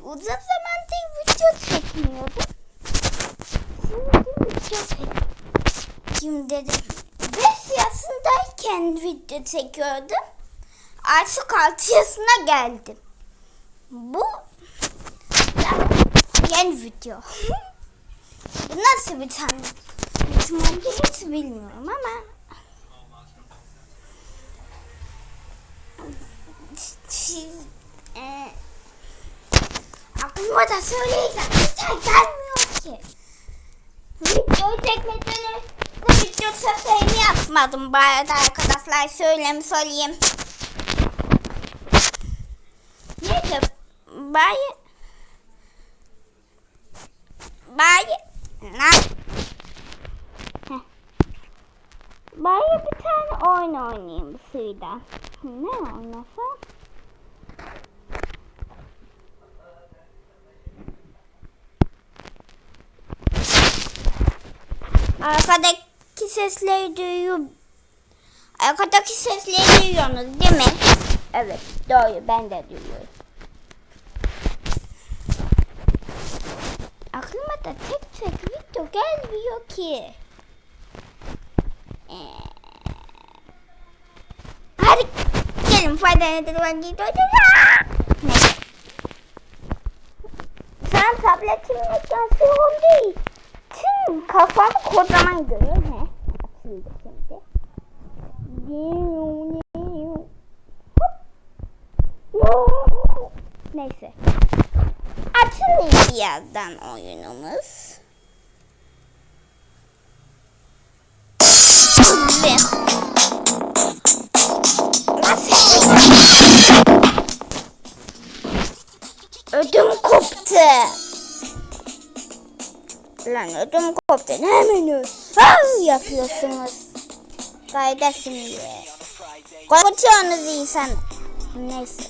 Uzun zamandır video çekmiyordum. Şimdi video çek. Şimdi dedim. 5 yaşındayken video çekiyordum. Artık 6 yaşına geldim. Bu yeni video. Bu nasıl bir tane? İhtimalle hiç bilmiyorum ama siz e, aklıma da söyleyeceğim. Hiç gelmiyor ki. Video çekmeden önce video seslerini yapmadım. Bu arada arkadaşlar söyleyeyim söyleyeyim. Neyse. Bay Bay. Heh. Bari bir tane oyun oynayayım suyla. Ne oynasam? Arkadaki sesleri duyuyor. Arkadaki sesleri duyuyorsunuz değil mi? Evet doğru ben de duyuyorum. Aklıma da tek tek video gelmiyor ki. Ee, hadi gelin faydalı ben gidiyorum. Sen tabletimle ekran değil. Kafam kocaman görüyor. He. Açıldı şimdi. Neyse. Açılıyor birazdan oyunumuz. Ödüm koptu. Lan ödüm koptu. Ne Ay yapıyorsunuz. Kardeşim diye. Korkutuyorsunuz insan. Neyse.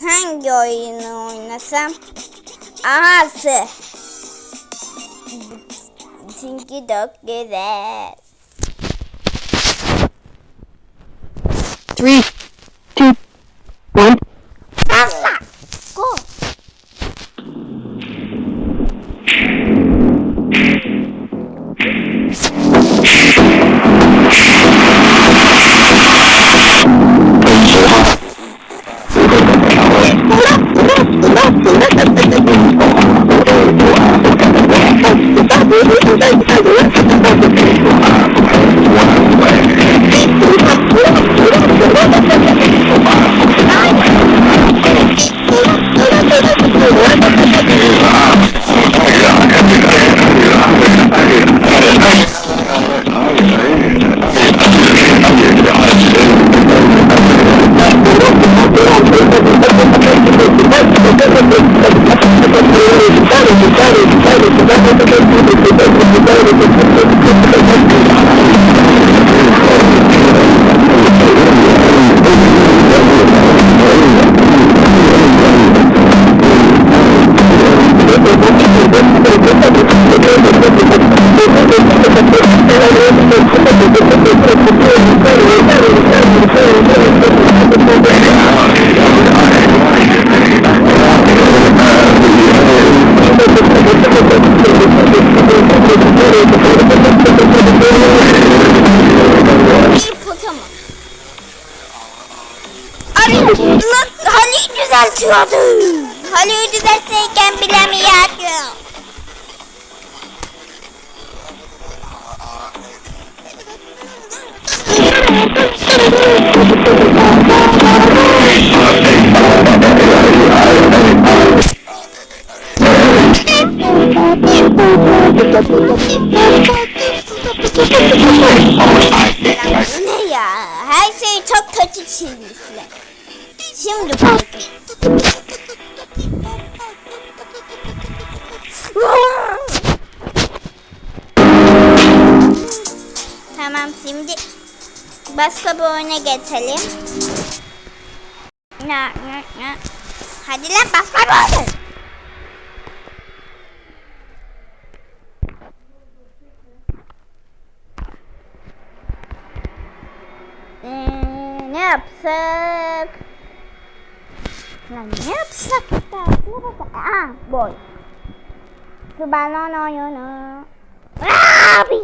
Hangi oyunu oynasam? Ahası. Çünkü çok güzel. Three, Bir Pokemon. Lan Halil'i düzeltiyordu. Halil'i düzeltirken bilemiyordu. Lan Fark ettim. Tamam şimdi başka bir oyuna geçelim. Ne ne ne. Hadi lan başka bir oyun. Ee, ne yapsak? Lan ne yapsak da? Ne bak? Aa, boy. Şu balon oyunu. Abi.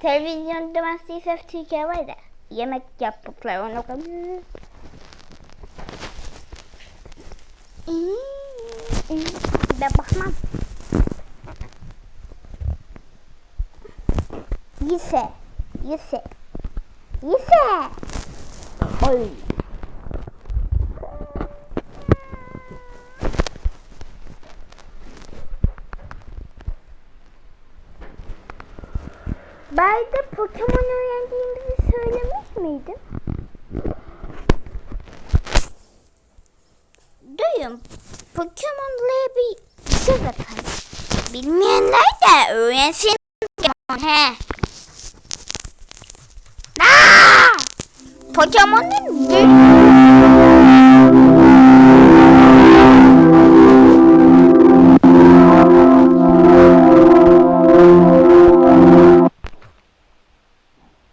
Televizyonda Masterchef Türkiye var da yemek yaptıkları onu kabul. Ben bakmam. Yise. Yise. Yise. Oy. Ben de Pokemon öğrendiğimizi söylemiş miydim? Duyun. Pokemon'la bir göz atalım. Bilmeyenler de öğrensin. Pokemon he. Aa! Pokemon'un.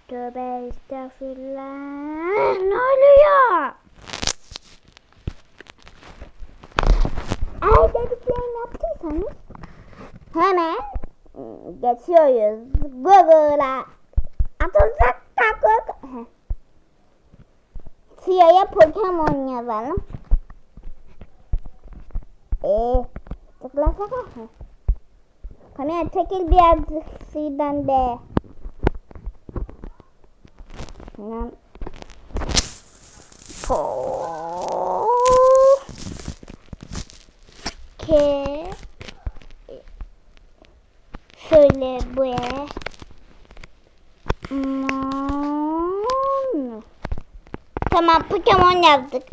Tövbe. Ne oluyor? Eğer dediklerini yaptıysanız hemen geçiyoruz Google'a. Siyah'a Pokemon yazalım. Eee tıklasana. Heh. Kamera çekil birazcık sıydan be. Hemen. Po. Ke. Şöyle buraya. Tamam Pokemon yazdık.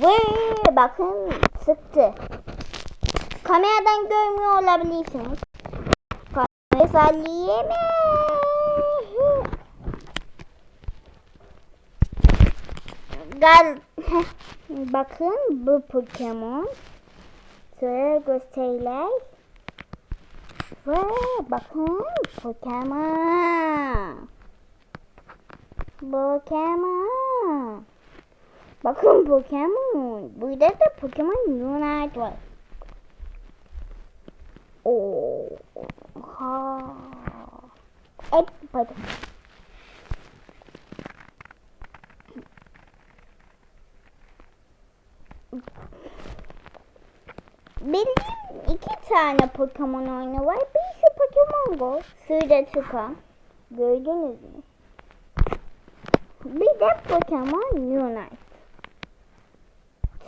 Ve bakın sıktı. Kameradan görmüyor olabilirsiniz. Kamerayı sallayayım. Gal bakın bu Pokemon. Şöyle gösterirler. Ve bakın Pokemon. Pokemon. Bakın Pokemon. Burada da Pokemon Unite var. Oha. Et pardon. Bildiğim iki tane Pokemon oyunu var. Birisi Pokemon Go. Suyda çıkan. Gördünüz mü? De Pokemon Unite.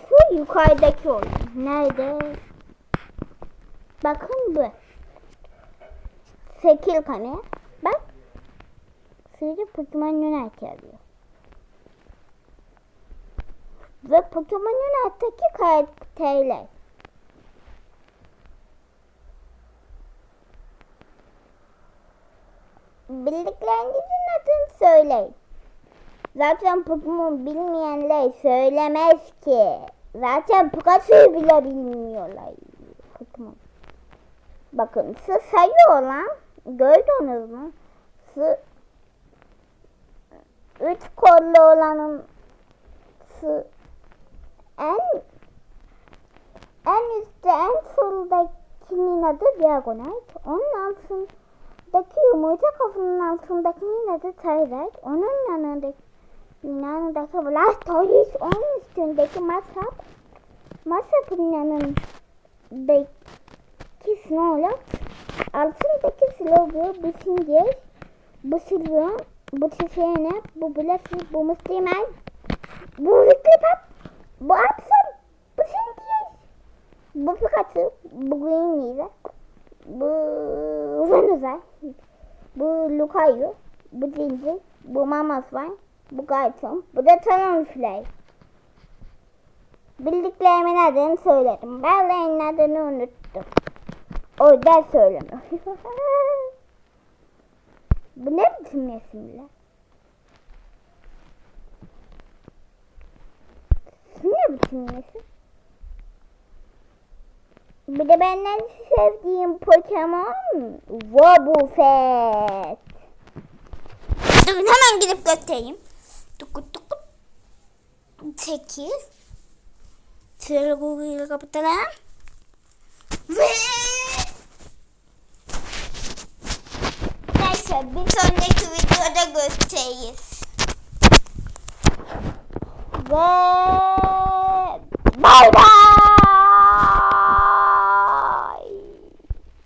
Şu yukarıdaki oyun. Nerede? Bakın bu. Sekil kane. Bak. Suyda Pokemon Unite yazıyor. Ve Pokemon Unite'daki karakterler. Bildiklerinizin adını söyleyin. Zaten Pokemon bilmeyenler söylemez ki. Zaten Pikachu'yu bile bilmiyorlar. Pokemon. Bakın şu sayı olan gördünüz mü? Şu üç kollu olanın şu en en üstte en soldakinin adı Diagonite. Onun altındaki yumurta kafanın altındakinin adı Tyrant. Onun yanındaki yanındaki Blastoise. Onun üstündeki Masap. Masap'ın yanındaki Snorlax. Altındaki Slowbro. Bu Singer. Bu Sylveon. Bu Tiziana. Bu Blastoise. Bu Mustimer. Bu Wigglypuff. Bu Absol. Bu Cynthia. Bu Pikachu. Bu Green Bu Venusaur. Bu Lucario. Bu Ginger. Bu Mamoswine. Bu Garchomp. Bu da Talonflame. Bildiklerimin adını söyledim. Bazılarının adını unuttum. O yüzden söylemiyorum. Bu ne biçim resimler? Bu ne biçim resim? Bir de benden sevdiğim Pokemon Wobbuffet. Dur hemen gidip göstereyim. Çekil. Şöyle Google'ı kapatalım. Ve... Neyse bir sonraki videoda gösteririz. Ve... Bay bay.